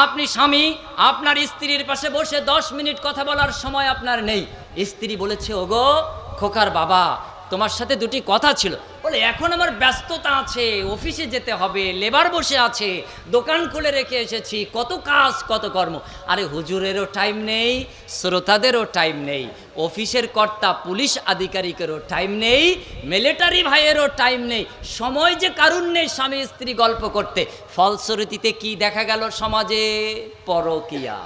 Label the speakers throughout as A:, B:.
A: আপনি স্বামী, আপনার স্ত্রীর পাশে বসে দশ মিনিট কথা বলার সময় আপনার নেই। স্ত্রী বলেছে, ওগো, খোকার বাবা, তোমার সাথে দুটি কথা ছিল। বলে, এখন আমার ব্যস্ততা আছে, অফিসে যেতে হবে, লেবার বসে আছে, দোকান খুলে রেখে এসেছি, কত কাজ, কত কর্ম। আরে, হুজুরেরও টাইম নেই, শ্রোতাদেরও টাইম নেই, অফিসের কর্তা, পুলিশ আধিকারিকেরও টাইম নেই মিলিটারি ভাইয়েরও টাইম নেই। সময় যে কারুর নেই স্বামী স্ত্রী গল্প করতে ফলশ্রুতিতে কি দেখা গেল সমাজে? পরকিয়া।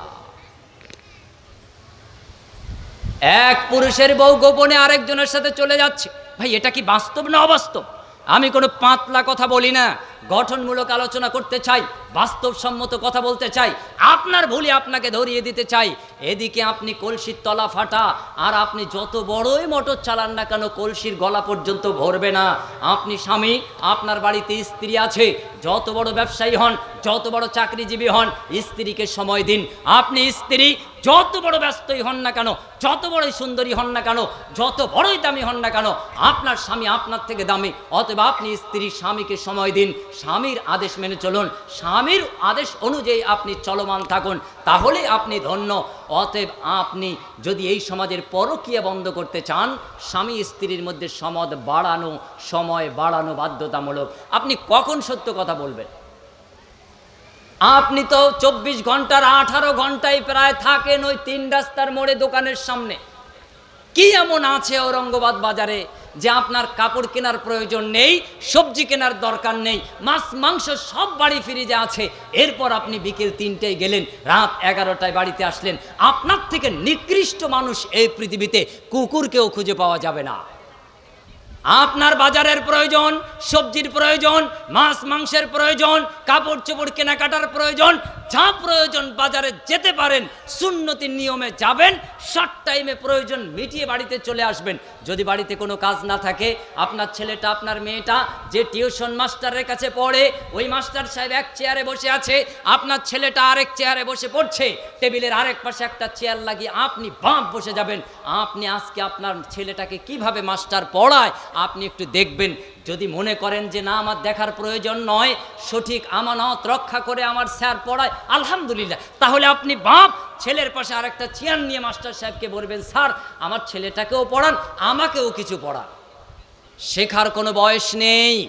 A: এক পুরুষের বউ গোপনে আরেকজনের সাথে চলে যাচ্ছে। ভাই, এটা কি বাস্তব না অবাস্তব? আমি কোনো পাতলা কথা বলি না। গঠনমূলক আলোচনা করতে চাই। বাস্তবসম্মত কথা বলতে চাই, আপনার ভুলে আপনাকে ধরিয়ে দিতে চাই। এদিকে আপনি কলসির তলা ফাটা, আর আপনি যত বড়ই মোটর চালান না কেন, কলসির গলা পর্যন্ত ভরবে না। আপনি স্বামী, আপনার বাড়িতে স্ত্রী আছে, যত বড় ব্যবসায়ী হন, যত বড় চাকরিজীবী হন, স্ত্রীকে সময় দিন। আপনি স্ত্রী, যত বড় ব্যস্তই হন না কেন, যত বড়ই সুন্দরী হন না কেন, যত বড়ই দামি হন না কেন, আপনার স্বামী আপনার থেকে দামি, অতএব আপনি স্ত্রী স্বামীকে সময় দিন। স্বামীর আদেশ মেনে চলুন স্বামীর আদেশ অনুযায়ী আপনি চলমান থাকুন, তাহলে আপনি ধন্য। অতএব আপনি যদি এই সমাজের পরকীয়া বন্ধ করতে চান, স্বামী স্ত্রীর মধ্যে সমাদ বাড়ানো, সময় বাড়ানো বাধ্যতামূলক। আপনি কখন সত্য কথা বলবেন? আপনি তো চব্বিশ ঘণ্টার আঠারো ঘন্টায় প্রায় থাকেন ওই তিন রাস্তার মোড়ে দোকানের সামনে। কি এমন আছে ঔরঙ্গাবাদ বাজারে? যে আপনার কাপড় কেনার প্রয়োজন নেই, সবজি কেনার দরকার নেই, মাছ, মাংস সব বাড়ি ফ্রিজে আছে। এরপর আপনি বিকেল তিনটায় গেলেন, রাত এগারোটায় বাড়িতে আসলেন। আপনার থেকে নিকৃষ্ট মানুষ এই পৃথিবীতে কুকুরকেও খুঁজে পাওয়া যাবে না। আপনার বাজারের প্রয়োজন, সবজির প্রয়োজন, মাছ, মাংসের প্রয়োজন, কাপড় চোপড় কেনাকাটার প্রয়োজন যা প্রয়োজন বাজারে যেতে পারেন, সুন্নতির নিয়মে যাবেন শর্ট টাইমে প্রয়োজন মিটিয়ে বাড়িতে চলে আসবেন। যদি বাড়িতে কোনো কাজ না থাকে, আপনার ছেলেটা, আপনার মেয়েটা যে টিউশন মাস্টারের কাছে পড়ে, ওই মাস্টার সাহেব এক চেয়ারে বসে আছে, আপনার ছেলেটা আরেক চেয়ারে বসে পড়ছে, টেবিলের আরেক পাশে একটা চেয়ার লাগিয়ে আপনি বাঁপ বসে যাবেন। আপনি আজকে আপনার ছেলেটাকে কীভাবে মাস্টার পড়ায়, আপনি একটু দেখবেন। যদি মনে করেন যে না, আমার দেখার প্রয়োজন নয়, সঠিক আমানত রক্ষা করে আমার স্যার পড়ায়, আলহামদুলিল্লাহ। তাহলে আপনি বাপ, ছেলের পাশে আরেকটা চেয়ার নিয়ে মাস্টার সাহেবকে বলবেন, স্যার, আমার ছেলেটাকেও পড়ান, আমাকেও কিছু পড়ান। শেখার কোনো বয়স নেই।